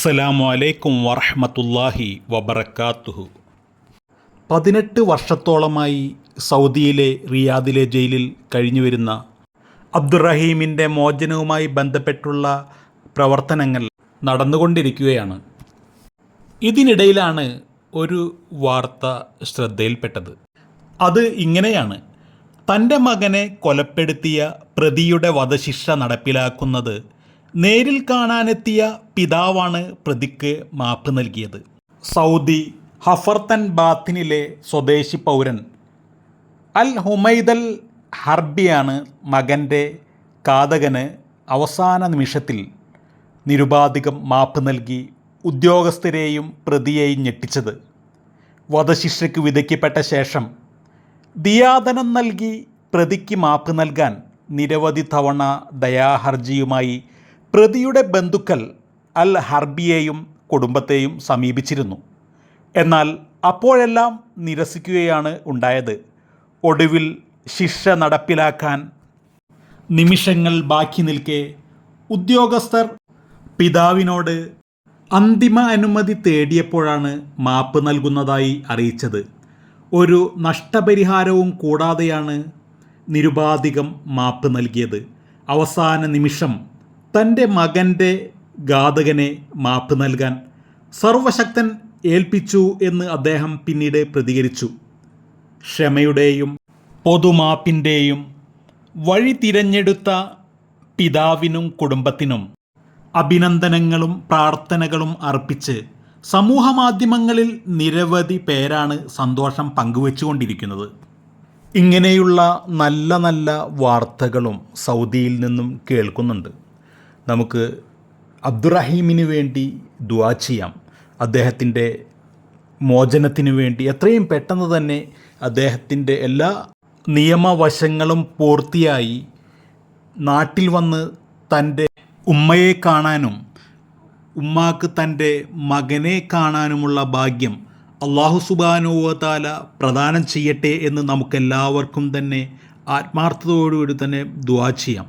അസ്സലാമു അലൈക്കും വറഹ്മത്തുള്ളാഹി വബറകാതുഹു പതിനെട്ട് വർഷത്തോളമായി സൗദിയിലെ റിയാദിലെ ജയിലിൽ കഴിഞ്ഞുവരുന്ന അബ്ദുറഹീമിന്റെ മോചനവുമായി ബന്ധപ്പെട്ടുള്ള പ്രവർത്തനങ്ങൾ നടന്നുകൊണ്ടിരിക്കുകയാണ്. ഇതിനിടയിലാണ് ഒരു വാർത്ത ശ്രദ്ധയിൽപ്പെട്ടത്. അത് ഇങ്ങനെയാണ്. തന്റെ മകനെ കൊലപ്പെടുത്തിയ പ്രതിയുടെ വധശിക്ഷ നടപ്പിലാക്കുന്നത് നേരിൽ കാണാനെത്തിയ പിതാവാണ് പ്രതിക്ക് മാപ്പ് നൽകിയത്. സൗദി ഹഫർത്തൻ ബാത്തിനിലെ സ്വദേശി പൗരൻ അൽ ഹുമൈദൽ ഹർബിയാണ് മകന്റെ കാതകന് അവസാന നിമിഷത്തിൽ നിരുപാധികം മാപ്പ് നൽകി ഉദ്യോഗസ്ഥരെയും പ്രതിയെയും ഞെട്ടിച്ചത്. വധശിക്ഷയ്ക്ക് വിധിക്കപ്പെട്ട ശേഷം ദിയാദനം നൽകി പ്രതിക്ക് മാപ്പ് നൽകാൻ നിരവധി തവണ ദയാഹർജിയുമായി പ്രതിയുടെ ബന്ധുക്കൾ അൽ ഹർബിയെയും കുടുംബത്തെയും സമീപിച്ചിരുന്നു. എന്നാൽ അപ്പോഴെല്ലാം നിരസിക്കുകയാണ് ഉണ്ടായത്. ഒടുവിൽ ശിക്ഷ നടപ്പിലാക്കാൻ നിമിഷങ്ങൾ ബാക്കി നിൽക്കെ ഉദ്യോഗസ്ഥർ പിതാവിനോട് അന്തിമ അനുമതി തേടിയപ്പോഴാണ് മാപ്പ് നൽകുന്നതായി അറിയിച്ചത്. ഒരു നഷ്ടപരിഹാരവും കൂടാതെയാണ് നിരുപാധികം മാപ്പ് നൽകിയത്. അവസാന നിമിഷം തന്റെ മകന്റെ ഘാതകനെ മാപ്പ് നൽകാൻ സർവശക്തൻ ഏൽപ്പിച്ചു എന്ന് അദ്ദേഹം പിന്നീട് പ്രതികരിച്ചു. ക്ഷമയുടെയും പൊതുമാപ്പിന്റെയും വഴി തിരഞ്ഞെടുത്ത പിതാവിനും കുടുംബത്തിനും അഭിനന്ദനങ്ങളും പ്രാർത്ഥനകളും അർപ്പിച്ച് സമൂഹ മാധ്യമങ്ങളിൽ നിരവധി പേരാണ് സന്തോഷം പങ്കുവച്ചുകൊണ്ടിരിക്കുന്നത്. ഇങ്ങനെയുള്ള നല്ല നല്ല വാർത്തകളും സൗദിയിൽ നിന്നും കേൾക്കുന്നുണ്ട്. നമുക്ക് അബ്ദുറഹീമിന് വേണ്ടി ദുവാ ചെയ്യാം. അദ്ദേഹത്തിന്റെ മോചനത്തിന് വേണ്ടി എത്രയും പെട്ടെന്ന് തന്നെ അദ്ദേഹത്തിന്റെ എല്ലാ നിയമവശങ്ങളും പൂർത്തിയായി നാട്ടിൽ വന്ന് തന്റെ ഉമ്മയെ കാണാനും ഉമ്മാക്ക് തന്റെ മകനെ കാണാനുമുള്ള ഭാഗ്യം അള്ളാഹു സുബാനുവതാല പ്രദാനം ചെയ്യട്ടെ എന്ന് നമുക്കെല്ലാവർക്കും തന്നെ ആത്മാർത്ഥതയോടുകൂടി തന്നെ ദുവാ ചെയ്യാം.